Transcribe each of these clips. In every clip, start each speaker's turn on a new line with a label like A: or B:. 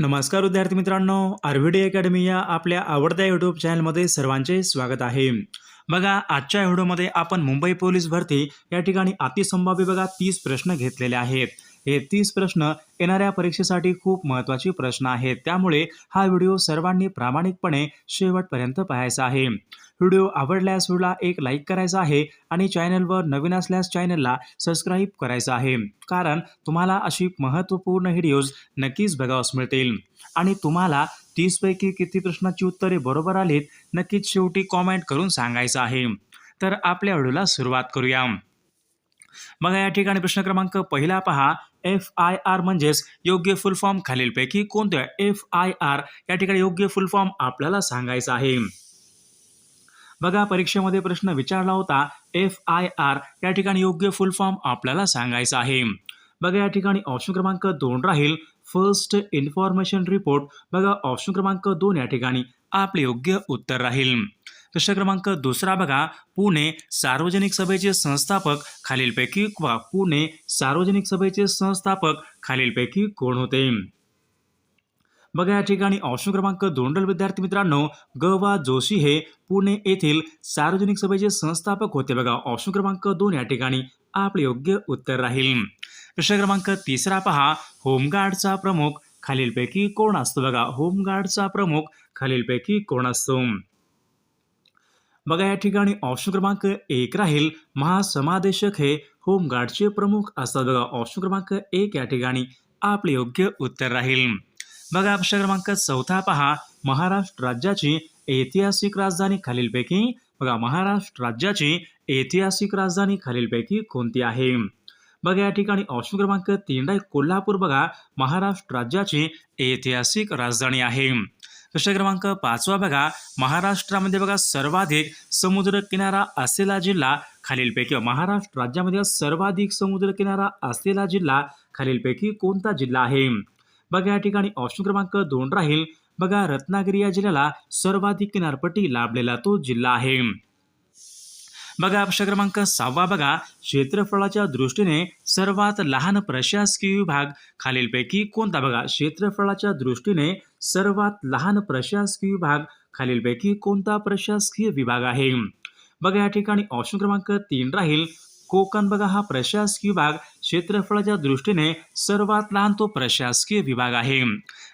A: नमस्कार विद्यार्थी मित्रांनो आरव्हीडी अकॅडमी या आपल्या आवडत्या यूट्यूब चॅनलमध्ये सर्वांचे स्वागत आहे. बघा आजच्या व्हिडिओमध्ये आपण मुंबई पोलीस भरती या ठिकाणी अतिसंभाव्य बघा तीस प्रश्न घेतलेले आहेत. हे तीस प्रश्न येणाऱ्या परीक्षेसाठी खूप महत्त्वाचे प्रश्न आहेत. त्यामुळे हा व्हिडिओ सर्वांनी प्रामाणिकपणे शेवटपर्यंत पाहायचा आहे. व्हिडिओ आवडल्यास व्हिडिओला एक लाईक करायचा आहे आणि चॅनलवर नवीन असल्यास चॅनलला सबस्क्राईब करायचं आहे. कारण तुम्हाला अशी महत्त्वपूर्ण व्हिडिओज नक्कीच बघावस मिळतील. आणि तुम्हाला तीसपैकी किती प्रश्नाची उत्तरे बरोबर आलीत नक्कीच शेवटी कॉमेंट करून सांगायचं आहे. तर आपल्या व्हिडिओला सुरुवात करूया. बघा या ठिकाणी प्रश्न क्रमांक पहिला पहा. एफ आय आर म्हणजेच योग्य फुल फॉर्म खालीलपैकी कोणत्या? एफ आय आर या ठिकाणी योग्य फुल फॉर्म आपल्याला सांगायचा आहे. बघा परीक्षेमध्ये प्रश्न विचारला होता. एफ आय आर या ठिकाणी योग्य फुल फॉर्म आपल्याला सांगायचा आहे. बघा या ठिकाणी ऑप्शन क्रमांक दोन राहील. फर्स्ट इन्फॉर्मेशन रिपोर्ट बघा ऑप्शन क्रमांक दोन या ठिकाणी आपले योग्य उत्तर राहील. प्रश्न क्रमांक दुसरा बघा पुणे सार्वजनिक सभेचे संस्थापक खालीलपैकी वा पुणे सार्वजनिक सभेचे संस्थापक खालीलपैकी कोण होते? बघा या ठिकाणी ऑप्शन क्रमांक दोंडल विद्यार्थी मित्रांनो ग वा जोशी हे पुणे येथील सार्वजनिक सभेचे संस्थापक होते. बघा ऑप्शन क्रमांक दोन या ठिकाणी आपले योग्य उत्तर राहील. प्रश्न क्रमांक तिसरा पहा होमगार्डचा प्रमुख खालीलपैकी कोण असतो? बघा होमगार्डचा प्रमुख खालीलपैकी कोण असतो? बघा या ठिकाणी ऑप्शन क्रमांक एक राहील. महासमादेशक हे होमगार्डचे प्रमुख असतात. बघा ऑप्शन क्रमांक एक या ठिकाणी आपले योग्य उत्तर राहील. बघा प्रश्न क्रमांक चौथा पहा. महाराष्ट्र राज्याची ऐतिहासिक राजधानी खालीलपैकी बघा महाराष्ट्र राज्याची ऐतिहासिक राजधानी खालीलपैकी कोणती आहे? बघा या ठिकाणी ऑप्शन क्रमांक तीन आहे कोल्हापूर बघा महाराष्ट्र राज्याची ऐतिहासिक राजधानी आहे. प्रश्न क्रमांक पाचवा बघा. महाराष्ट्रामध्ये बघा सर्वाधिक समुद्र किनारा असलेला जिल्हा खालीलपैकी महाराष्ट्र राज्यामध्ये सर्वाधिक समुद्र किनारा असलेला जिल्हा खालीलपैकी कोणता जिल्हा आहे? बघा या ठिकाणी ऑप्शन क्रमांक दोन राहील. बघा रत्नागिरी या जिल्ह्याला सर्वाधिक किनारपट्टी लाभलेला तो जिल्हा आहे. बघा प्रश्न क्रमांक सहावा बघा. क्षेत्रफळाच्या दृष्टीने सर्वात लहान प्रशासकीय विभाग खालीलपैकी कोणता? बघा क्षेत्रफळाच्या दृष्टीने सर्वात लहान प्रशासकीय विभाग खालीलपैकी कोणता प्रशासकीय विभाग आहे? बघा या ठिकाणी ऑप्शन क्रमांक तीन राहील. कोकण बघा हा प्रशासकीय विभाग. क्षेत्रफळाच्या दृष्टीने सर्वात लहान तो प्रशासकीय विभाग आहे.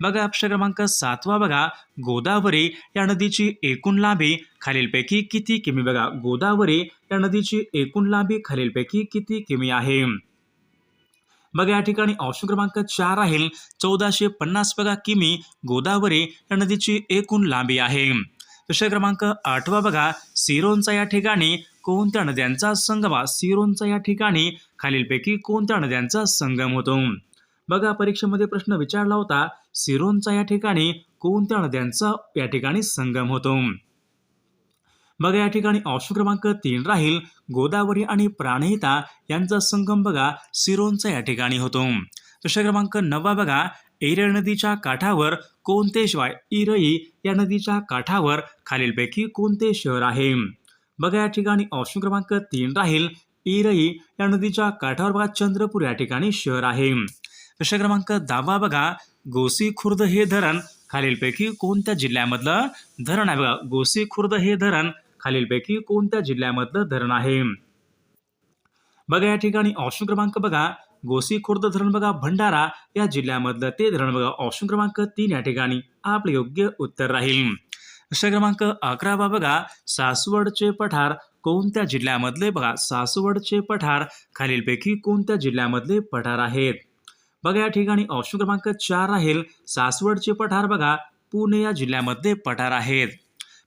A: बघा अक्षर क्रमांक सातवा बघा. गोदावरी या नदीची एकूण लांबी खालीलपैकी किती किमी? बघा गोदावरी या नदीची एकूण लांबी खालीलपैकी किती किमी आहे? बघा या ठिकाणी ऑप्शन क्रमांक चार राहील. चौदाशे पन्नास बघा किमी गोदावरी या नदीची एकूण लांबी आहे. प्रश्न क्रमांक आठवा बघा सिरोनचा या ठिकाणी कोणत्या नद्यांचा संगम सिरोनचा या ठिकाणी खालीलपैकी कोणत्या नद्यांचा संगम होतो? बघा परीक्षेमध्ये प्रश्न विचारला होता सिरोंचा या ठिकाणी कोणत्या नद्यांचा या ठिकाणी संगम होतो? बघा या ठिकाणी ऑप्शन क्रमांक तीन राहील. गोदावरी आणि प्राणहिता यांचा संगम बघा सिरोंचा या ठिकाणी होतो. प्रश्न क्रमांक नववा बघा एरळ नदीच्या काठावर कोणते शिवाय इरई या नदीच्या काठावर खालीलपैकी कोणते शहर आहे? बघा या ठिकाणी ऑप्शन क्रमांक तीन राहील. इरई या नदीच्या काठावर बघा चंद्रपूर या ठिकाणी शहर आहे. प्रश्न क्रमांक दहावा बघा गोसी खुर्द हे धरण खालीलपैकी कोणत्या जिल्ह्यामधलं धरण आहे? बघा गोसी खुर्द हे धरण खालीलपैकी कोणत्या जिल्ह्यामधलं धरण आहे? बघा या ठिकाणी ऑप्शन क्रमांक बघा. गोसी खुर्द धरण बघा भंडारा या जिल्ह्यामधलं ते धरण बघा. ऑप्शन क्रमांक तीन या ठिकाणी आपले योग्य उत्तर राहील. प्रश्न क्रमांक अकरावा बघा. सासवडचे पठार कोणत्या जिल्ह्यामधले बघा? सासवडचे पठार खालीलपैकी कोणत्या जिल्ह्यामधले पठार आहेत? बघा या ठिकाणी ऑप्शन क्रमांक चार राहील. सासवडचे पठार बघा पुणे या जिल्ह्यामध्ये पठार आहेत.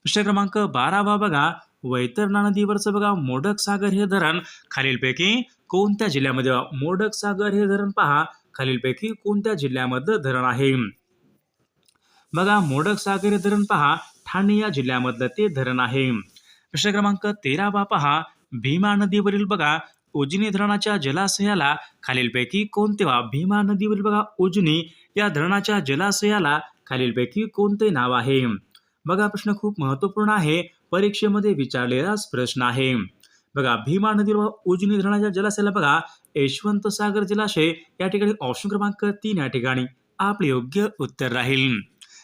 A: प्रश्न क्रमांक बारावा बघा. वैतरणा नदीवरचं बघा. मोडक सागर हे धरण खालीलपैकी कोणत्या जिल्ह्यामध्ये मोडक सागर हे धरण पहा. खालीलपैकी कोणत्या जिल्ह्यामधलं धरण आहे? बघा मोडक सागर हे धरण पहा. ठाणे या जिल्ह्यामधलं ते धरण आहे. प्रश्न क्रमांक तेरावा पहा. भीमा नदीवरील बघा. उजनी धरणाच्या जलाशयाला खालीलपैकी कोणते वा भीमा नदीवरील बघा. उजनी या धरणाच्या जलाशयाला खालीलपैकी कोणते नाव आहे? बघा प्रश्न खूप महत्त्वपूर्ण आहे. परीक्षेमध्ये विचारलेलाच प्रश्न आहे. बघा भीमा नदी व उजनी धरणाच्या जलाशयाला बघा यशवंत सागर जलाशय या ठिकाणी ऑप्शन क्रमांक तीन या ठिकाणी आपले योग्य उत्तर राहील.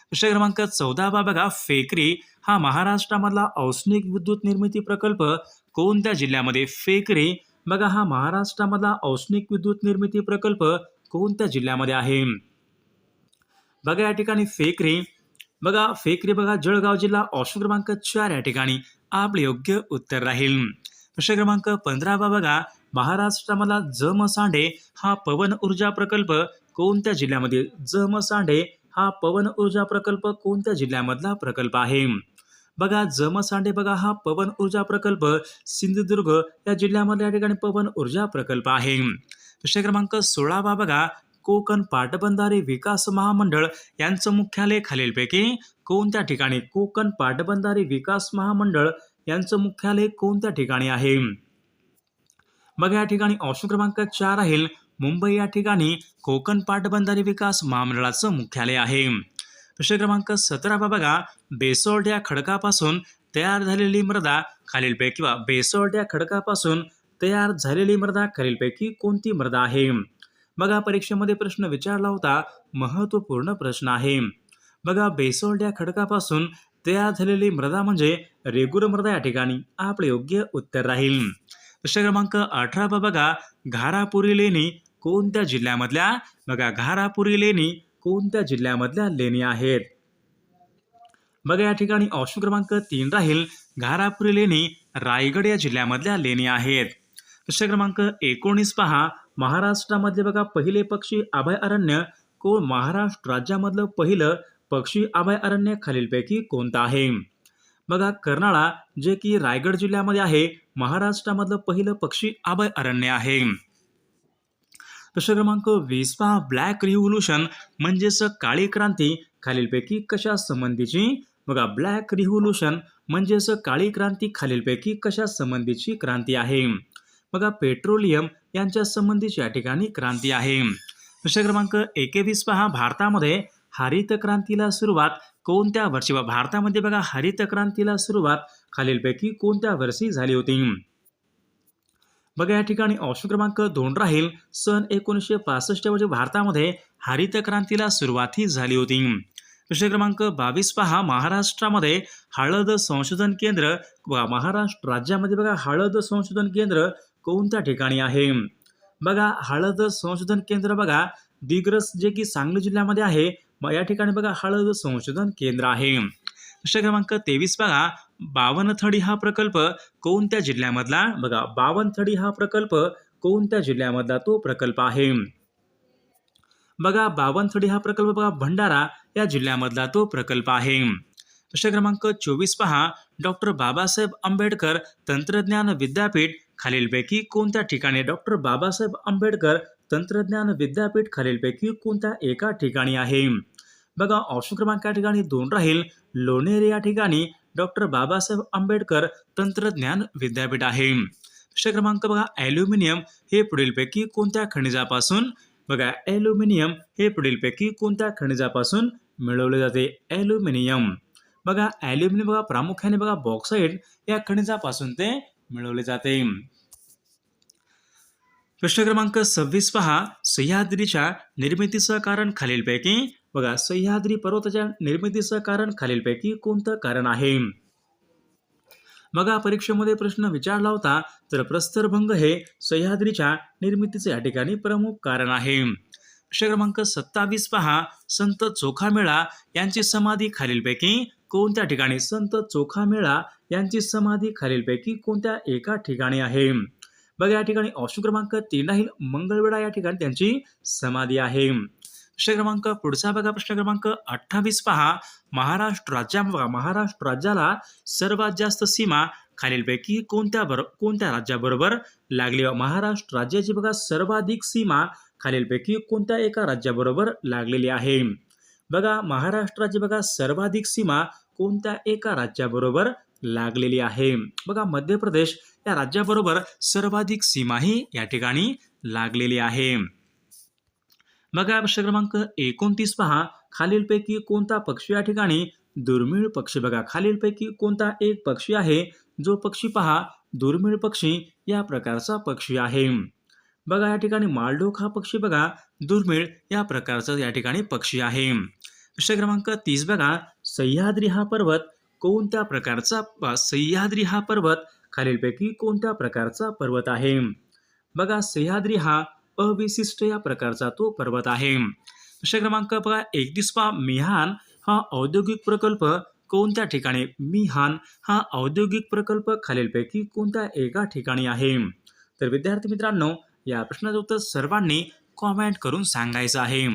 A: प्रश्न क्रमांक चौदा बा बघा फेकरी हा महाराष्ट्रामधला औष्णिक विद्युत निर्मिती प्रकल्प कोणत्या जिल्ह्यामध्ये? फेकरी बघा हा महाराष्ट्रामधला औष्णिक विद्युत निर्मिती प्रकल्प कोणत्या जिल्ह्यामध्ये आहे? बघा या ठिकाणी फेकरी बघा फेकरी बघा जळगाव जिल्हा ऑप्शन क्रमांक चार या ठिकाणी. आपले योग्य उत्तर राहील. प्रश्न क्रमांक पंधरावा बघा. महाराष्ट्रामधला जमसांडे हा पवन ऊर्जा प्रकल्प कोणत्या जिल्ह्यामध्ये? जमसांडे हा पवन ऊर्जा प्रकल्प कोणत्या जिल्ह्यामधला प्रकल्प आहे? बघा जमसांडे बघा हा पवन ऊर्जा प्रकल्प सिंधुदुर्ग या जिल्ह्यामध्ये या ठिकाणी पवन ऊर्जा प्रकल्प आहे. प्रश्न क्रमांक सोळावा बघा. कोकण पाटबंधारे विकास महामंडळ यांचं मुख्यालय खालीलपैकी कोणत्या ठिकाणी? कोकण पाटबंधारे विकास महामंडळ यांचं मुख्यालय कोणत्या ठिकाणी आहे? बघा या ठिकाणी ऑप्शन क्रमांक चार राहील मुंबई या ठिकाणी कोकण पाटबंधारे विकास महामंडळाचं मुख्यालय आहे. प्रश्न क्रमांक सतरा बघा. बेसॉल्ट या खडकापासून तयार झालेली मृदा खालीलपैकी किंवा बेसॉल्ट या खडकापासून तयार झालेली मृदा खालीलपैकी कोणती मृदा आहे? बघा परीक्षेमध्ये प्रश्न विचारला होता महत्त्वपूर्ण प्रश्न आहे. बघा बेसोल्ड या खडकापासून तयार झालेली मृदा म्हणजे रेगुलर मृदा या ठिकाणी. आपले योग्य उत्तर राहील. प्रश्न क्रमांक अठरा बघा घारापुरी लेणी कोणत्या जिल्ह्यामधल्या? बघा घारापुरी लेणी कोणत्या जिल्ह्यामधल्या लेणी आहेत? बघा या ठिकाणी ऑप्शन क्रमांक तीन राहील. घारापुरी लेणी रायगड या जिल्ह्यामधल्या लेणी आहेत. प्रश्न क्रमांक एकोणीस पहा. महाराष्ट्रामधले बघा पहिले पक्षी अभयारण्य कोण महाराष्ट्र राज्यामधलं पहिलं पक्षी अभयारण्य खालीलपैकी कोणतं आहे? बघा कर्नाळा जे की रायगड जिल्ह्यामध्ये आहे महाराष्ट्रामधलं पहिलं पक्षी अभयारण्य आहे. प्रश्न क्रमांक वीसवा ब्लॅक रिव्होल्युशन म्हणजेच काळी क्रांती खालीलपैकी कशा संबंधीची? बघा ब्लॅक रिव्होल्युशन म्हणजेच काळी क्रांती खालीलपैकी कशा संबंधीची क्रांती आहे? बघा पेट्रोलियम यांच्या संबंधीची या ठिकाणी क्रांती आहे. प्रश्न क्रमांक एकेवीस पहा. भारतामध्ये हरित क्रांतीला सुरुवात कोणत्या वर्षी? व भारतामध्ये बघा हरित क्रांतीला सुरुवात खालीलपैकी कोणत्या वर्षी झाली होती? बघा या ठिकाणी ऑप्शन क्रमांक दोन राहील. सन एकोणीसशे पासष्ट म्हणजे भारतामध्ये हरित क्रांतीला सुरुवात ही झाली होती. प्रश्न क्रमांक बावीस पहा. महाराष्ट्रामध्ये हळद संशोधन केंद्र वा महाराष्ट्र राज्यामध्ये बघा हळद संशोधन केंद्र कोणत्या ठिकाणी आहे? बघा हळद संशोधन केंद्र बघा दिग्रस जे की सांगली जिल्ह्यामध्ये आहे या ठिकाणी बघा हळद संशोधन केंद्र आहे. प्रश्न क्रमांक तेवीस बघा बावनथडी हा प्रकल्प कोणत्या जिल्ह्यामधला? बघा बावनथडी हा प्रकल्प कोणत्या जिल्ह्यामधला तो प्रकल्प आहे? बघा बावनथडी हा प्रकल्प बघा भंडारा या जिल्ह्यामधला तो प्रकल्प आहे. प्रश्न क्रमांक चोवीस पहा डॉक्टर बाबासाहेब आंबेडकर तंत्रज्ञान विद्यापीठ खालीलपैकी कोणत्या ठिकाणी डॉक्टर बाबासाहेब आंबेडकर तंत्रज्ञान विद्यापीठ खालीलपैकी कोणत्या एका ठिकाणी आहे? बघा ऑप्शन क्रमांक या ठिकाणी दोन राहील. लोणेरे या ठिकाणी डॉक्टर बाबासाहेब आंबेडकर तंत्रज्ञान विद्यापीठ आहे. प्रश्न क्रमांक बघा ॲल्युमिनियम हे पुढीलपैकी कोणत्या खनिजापासून? बघा ॲल्युमिनियम हे पुढीलपैकी कोणत्या खनिजापासून मिळवले जाते? ॲल्युमिनियम. बघा ॲल्युमिनियम बघा प्रामुख्याने बघा बॉक्साईड या खनिजापासून ते मिळवले जाते. प्रश्न क्रमांक सव्वीस पहा. सह्याद्रीच्या निर्मितीचं कारण खालीलपैकी बघा सह्याद्री पर्वताच्या निर्मितीचं कारण खालीलपैकी कोणतं कारण आहे? बघा परीक्षेमध्ये प्रश्न विचारला होता तर प्रस्तरभंग हे सह्याद्रीच्या निर्मितीचे या ठिकाणी प्रमुख कारण आहे. प्रश्न क्रमांक सत्तावीस पहा. संत चोखामेळा यांची समाधी खालीलपैकी कोणत्या ठिकाणी संत चोखामेळा यांची समाधी खालीलपैकी कोणत्या एका ठिकाणी आहे? बघा या ठिकाणी ऑप्शन क्रमांक तीन राहील. मंगळवेढा या ठिकाणी त्यांची समाधी आहे. प्रश्न क्रमांक पुढचा बघा प्रश्न क्रमांक अठ्ठावीस पहा. महाराष्ट्र राज्या बघा महाराष्ट्र राज्याला सर्वात जास्त सीमा खालीलपैकी कोणत्या बरो कोणत्या राज्याबरोबर लागली? महाराष्ट्र राज्याची बघा सर्वाधिक सीमा खालीलपैकी कोणत्या एका राज्याबरोबर लागलेली आहे? बघा महाराष्ट्राची बघा सर्वाधिक सीमा कोणत्या एका राज्याबरोबर लागलेली आहे? बघा मध्य प्रदेश या राज्याबरोबर सर्वाधिक सीमाही या ठिकाणी लागलेली आहे. बघा प्रश्न क्रमांक एकोणतीस पहा. खालीलपैकी कोणता पक्षी या ठिकाणी दुर्मिळ पक्षी? बघा खालीलपैकी कोणता एक पक्षी आहे? जो पक्षी पहा दुर्मिळ पक्षी या प्रकारचा पक्षी आहे. बघा या ठिकाणी मालडोक हा पक्षी बघा दुर्मिळ या प्रकारचा या ठिकाणी पक्षी आहे. प्रश्न क्रमांक तीस बघा. सह्याद्री हा पर्वत कोणत्या प्रकारचा सह्याद्री हा पर्वत? खालीलपैकी कोणत्या प्रकारचा पर्वत आहे? बघा सह्याद्री हा अविशिष्ट या प्रकारचा तो पर्वत आहे. प्रश्न क्रमांक बघा एकतीस पा मिहान हा औद्योगिक प्रकल्प कोणत्या ठिकाणी? मिहान हा औद्योगिक प्रकल्प खालीलपैकी कोणत्या एका ठिकाणी आहे? तर विद्यार्थी मित्रांनो या प्रश्नाचं उत्तर सर्वांनी कॉमेंट करून सांगायचं आहे.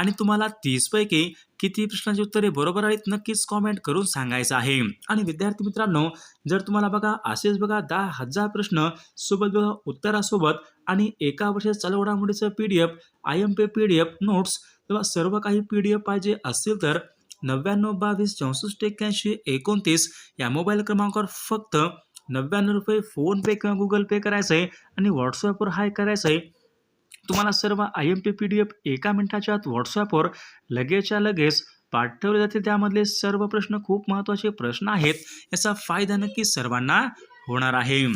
A: आणि तुम्हाला तीसपैकी किती प्रश्नाची उत्तरे बरोबर आहेत नक्कीच कॉमेंट करून सांगायचं आहे. आणि विद्यार्थी मित्रांनो जर तुम्हाला बघा असेच बघा दहा हजार प्रश्न सोबत बघा उत्तरासोबत आणि एका वर्षात चालू घडामोडीचं P D F I M P P D F notes किंवा सर्व काही पी डी एफ पाहिजे असतील तर नव्याण्णव बावीस चौसष्ट एक्क्याऐंशी एकोणतीस या मोबाईल क्रमांकावर फक्त नव्याण्णव रुपये फोनपे किंवा गुगल पे करायचं आहे आणि व्हॉट्सअपवर हाय करायचं आहे तुम्हाला सर्व I M P P D F एका मिनिटाच्या आत व्हॉट्सअपवर लगेचच्या लगेच पाठवले जाते. त्यामधले सर्व प्रश्न खूप महत्त्वाचे प्रश्न आहेत. याचा फायदा नक्की सर्वांना होणार आहे.